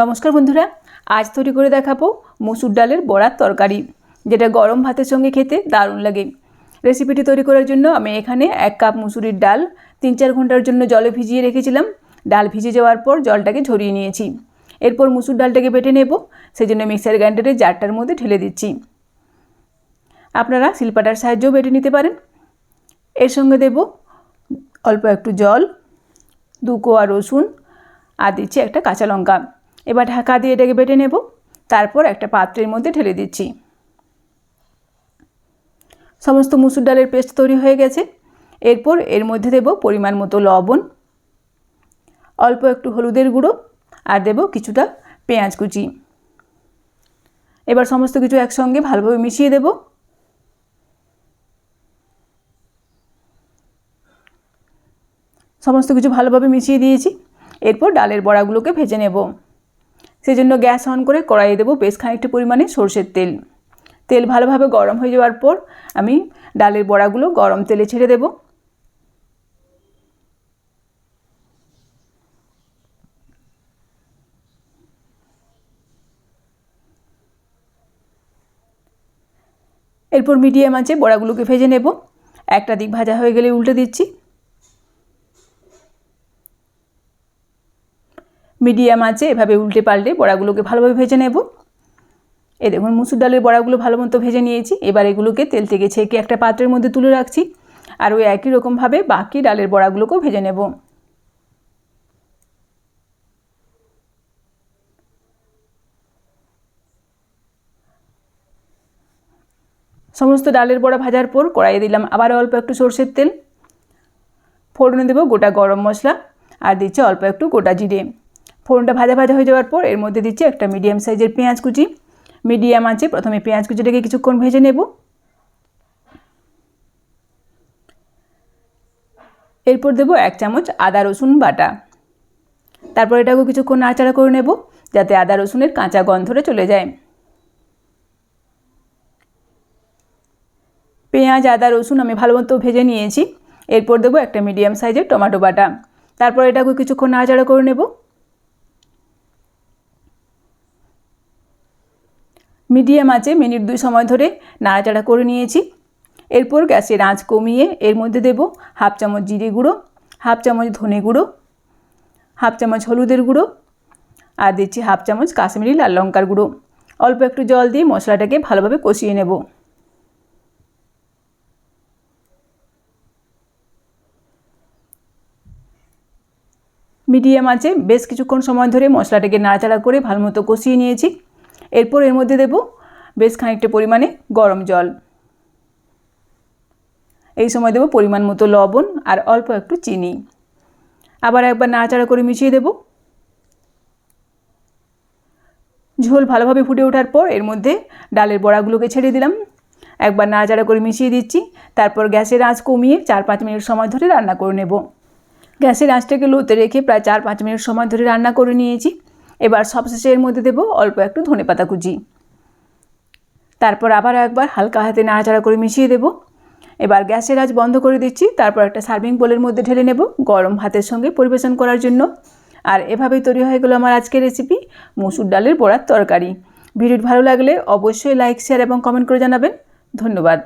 নমস্কার বন্ধুরা, আজ তৈরি করে দেখাবো মুসুর ডালের বড়ার তরকারি, যেটা গরম ভাতের সঙ্গে খেতে দারুণ লাগে। রেসিপিটি তৈরি করার জন্য আমি এখানে এক কাপ মুসুরির ডাল, তিন চার ঘণ্টার জন্য জলে ভিজিয়ে রেখেছিলাম। ডাল ভিজে যাওয়ার পর জলটাকে ঝরিয়ে নিয়েছি। এরপর মুসুর ডালটাকে বেটে নেব সেই জন্য মিক্সার গ্রাইন্ডারে জারটার মধ্যে ঢেলে দিচ্ছি। আপনারা শিলপাটার সাহায্যেও বেটে নিতে পারেন। এর সঙ্গে দেব অল্প একটু জল, দু কোয়া রসুন, আর দিচ্ছি একটা কাঁচা লঙ্কা। এবার ঢাকা দিয়ে এটাকে বেটে নেব। তারপর একটা পাত্রের মধ্যে ঢেলে দিচ্ছি। সমস্ত মুসুর ডালের পেস্ট তৈরি হয়ে গেছে। এরপর এর মধ্যে দেব পরিমাণ মতো লবণ, অল্প একটু হলুদের গুঁড়ো আর দেব কিছুটা পেঁয়াজ কুচি। এবার সমস্ত কিছু একসঙ্গে ভালোভাবে মিশিয়ে দেব। সমস্ত কিছু ভালোভাবে মিশিয়ে দিয়েছি। এরপর ডালের বড়াগুলোকে ভেজে নেব। সেই জন্য গ্যাস অন করে কড়াইয়ে দেবো বেশ খানিকটা পরিমাণে সর্ষের তেল। তেল ভালোভাবে গরম হয়ে যাওয়ার পর আমি ডালের বড়াগুলো গরম তেলে ছেড়ে দেব। এরপর মিডিয়াম আছে বড়াগুলোকে ভেজে নেব। একটা দিক ভাজা হয়ে গেলে উল্টে দিচ্ছি। মিডিয়াম আছে, এভাবে উল্টে পাল্টে বড়াগুলোকে ভালোভাবে ভেজে নেব। এ দেখুন, মুসুর ডালের বড়াগুলো ভালো মতো ভেজে নিয়েছি। এবার এগুলোকে তেল থেকে ছেঁকে একটা পাত্রের মধ্যে তুলে রাখছি আর ওই একই রকমভাবে বাকি ডালের বড়াগুলোকেও ভেজে নেব। সমস্ত ডালের বড়া ভাজার পর কড়াইয়ে দিলাম আবার অল্প একটু সর্ষের তেল। ফোড়নে দেবো গোটা গরম মশলা আর দিচ্ছে অল্প একটু গোটা জিরে। ফোড়নটা ভাজা ভাজা হয়ে যাওয়ার পর এর মধ্যে দিচ্ছি একটা মিডিয়াম সাইজের পেঁয়াজ কুচি। মিডিয়াম আছে, প্রথমে পেঁয়াজ কুচিটাকে কিছুক্ষণ ভেজে নেব। এরপর দেবো এক চামচ আদা, রসুন বাটা। তারপর এটাকেও কিছুক্ষণ নাড়াচাড়া করে নেব, যাতে আদা, রসুনের কাঁচা গন্ধটা চলে যায়। পেঁয়াজ, আদা, রসুন আমি ভালো মতো ভেজে নিয়েছি। এরপর দেবো একটা মিডিয়াম সাইজের টমেটো বাটা। তারপর এটাকে কিছুক্ষণ নাড়াচাড়া করে নেব। মিডিয়াম আছে, মিনিট দুই সময় ধরে নাড়াচাড়া করে নিয়েছি। এরপর গ্যাসের আঁচ কমিয়ে এর মধ্যে দেব হাফ চামচ জিরে গুঁড়ো, হাফ চামচ ধনে গুঁড়ো, হাফ চামচ হলুদের গুঁড়ো, আর দিচ্ছি হাফ চামচ কাশ্মীরি লাল লঙ্কার গুঁড়ো। অল্প একটু জল দিয়ে মশলাটাকে ভালোভাবে কষিয়ে নেব। মিডিয়াম আছে, বেশ কিছুক্ষণ সময় ধরে মশলাটাকে নাড়াচাড়া করে ভালো মতো কষিয়ে নিয়েছি। এরপর এর মধ্যে দেব বেশ খানিকটা পরিমাণে গরম জল। এই সময় দেব পরিমাণ মতো লবণ আর অল্প একটু চিনি। আবার একবার নাড়াচাড়া করে মিশিয়ে দেব। ঝোল ভালোভাবে ফুটে ওঠার পর এর মধ্যে ডালের বড়াগুলোকে ছেড়ে দিলাম। একবার নাড়াচাড়া করে মিশিয়ে দিচ্ছি, তারপর গ্যাসের আঁচ কমিয়ে চার পাঁচ মিনিট সময় ধরে রান্না করে নেব। গ্যাসের আঁচটাকে লোতে রেখে প্রায় চার পাঁচ মিনিট সময় ধরে রান্না করে নিয়েছি। এবার সবশেষে এর মধ্যে দেবো অল্প একটু ধনে পাতা কুচি। তারপর আবার একবার হালকা হাতে নাড়াচাড়া করে মিশিয়ে দেব। এবার গ্যাসের আজ বন্ধ করে দিচ্ছি, তারপর একটা সার্ভিং বোলের মধ্যে ঢেলে নেব গরম ভাতের সঙ্গে পরিবেশন করার জন্য। আর এভাবেই তৈরি হয়ে গেলো আমার আজকের রেসিপি মসুর ডালের বড়ার তরকারি। ভিডিওটি ভালো লাগলে অবশ্যই লাইক শেয়ার এবং কমেন্ট করে জানাবেন। ধন্যবাদ।